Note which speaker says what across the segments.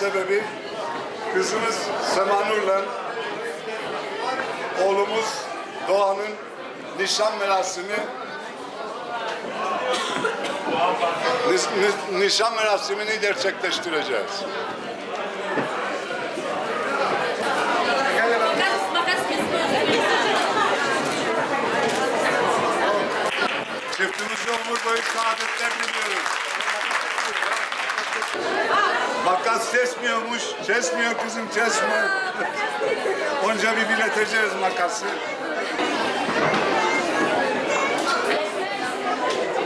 Speaker 1: sebebi kızımız Semanur'la oğlumuz Doğan'ın nişan merasimi nişan merasimini gerçekleştireceğiz. Çiftimize ömür boyu saadetler diliyoruz. Makas kesmiyormuş. Kesmiyor kızım kesme. Onca bir bileteceğiz makası.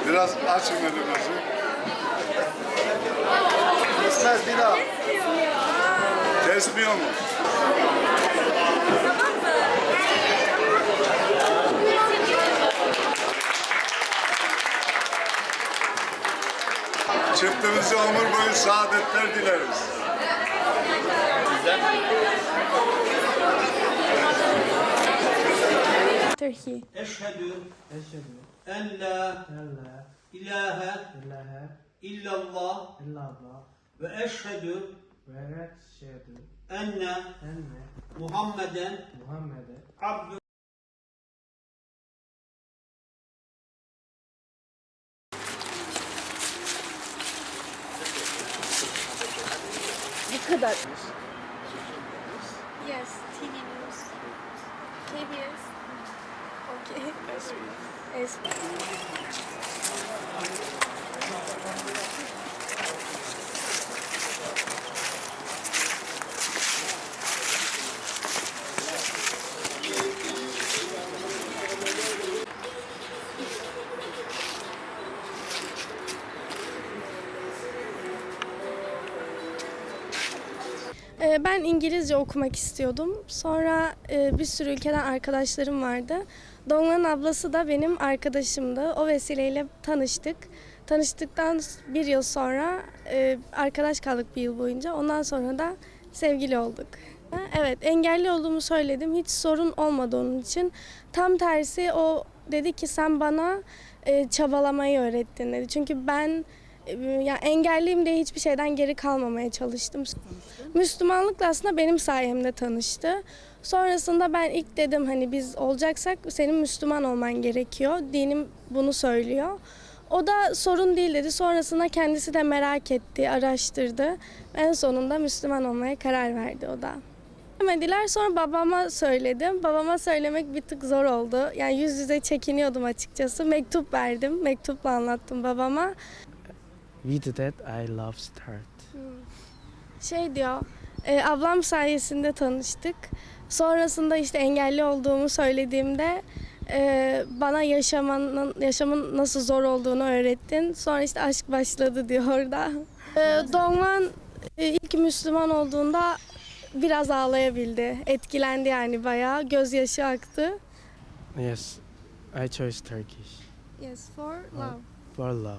Speaker 1: Biraz açın önümüzü.
Speaker 2: Kesmez bir daha.
Speaker 1: Kesmiyor mu? Çiftimize ömür boyu saadetler dileriz.
Speaker 3: Turkey.
Speaker 4: Eşhedü
Speaker 2: Eşhedü
Speaker 4: en la ilahe
Speaker 2: ilahe
Speaker 4: illallah
Speaker 2: illallah
Speaker 4: ve eşhedü
Speaker 2: ve eşhedü
Speaker 4: enne
Speaker 2: enne
Speaker 4: Muhammeden
Speaker 2: Muhammed'e
Speaker 4: abdü
Speaker 3: kadar.
Speaker 5: Yes, TV news. KBS. Okay. SB.
Speaker 3: Ee, Ben İngilizce okumak istiyordum. Sonra e, bir sürü ülkeden arkadaşlarım vardı. Donglan'ın ablası da benim arkadaşımdı. O vesileyle tanıştık. Tanıştıktan bir yıl sonra e, arkadaş kaldık bir yıl boyunca. Ondan sonra da sevgili olduk. Evet, engelli olduğumu söyledim. Hiç sorun olmadı onun için. Tam tersi o dedi ki sen bana e, çabalamayı öğrettin dedi. Çünkü ben e, ya engelliyim diye hiçbir şeyden geri kalmamaya çalıştım. Müslümanlıkla aslında benim sayemde tanıştı. Sonrasında ben ilk dedim hani biz olacaksak senin Müslüman olman gerekiyor. Dinim bunu söylüyor. O da sorun değil dedi. Sonrasında kendisi de merak etti, araştırdı. En sonunda Müslüman olmaya karar verdi o da. Demediler sonra babama söyledim. Babama söylemek bir tık zor oldu. Yani yüz yüze çekiniyordum açıkçası. Mektup verdim. Mektupla anlattım babama.
Speaker 2: With that I love start.
Speaker 3: Şey diyor, e, ablam sayesinde tanıştık. Sonrasında işte engelli olduğumu söylediğimde e, bana yaşamanın yaşamın nasıl zor olduğunu öğrettin. Sonra işte aşk başladı diyor orada. E, Dongman e, ilk Müslüman olduğunda biraz ağlayabildi. Etkilendi yani bayağı. Gözyaşı aktı.
Speaker 2: Yes, I chose Turkish
Speaker 3: Yes, for love.
Speaker 2: for love.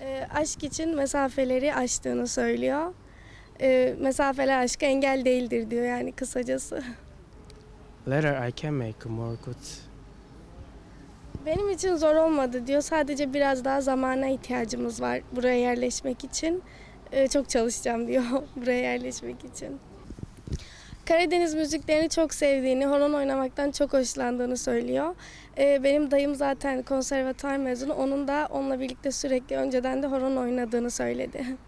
Speaker 3: E, aşk için mesafeleri aştığını söylüyor. E, mesafeler aşka engel değildir diyor yani kısacası.
Speaker 2: Later I can make more good.
Speaker 3: Benim için zor olmadı diyor. Sadece biraz daha zamana ihtiyacımız var buraya yerleşmek için. Ee, çok çalışacağım diyor buraya yerleşmek için. Karadeniz müziklerini çok sevdiğini, horon oynamaktan çok hoşlandığını söylüyor. Ee, benim dayım zaten konservatuar mezunu. Onun da onunla birlikte sürekli önceden de horon oynadığını söyledi.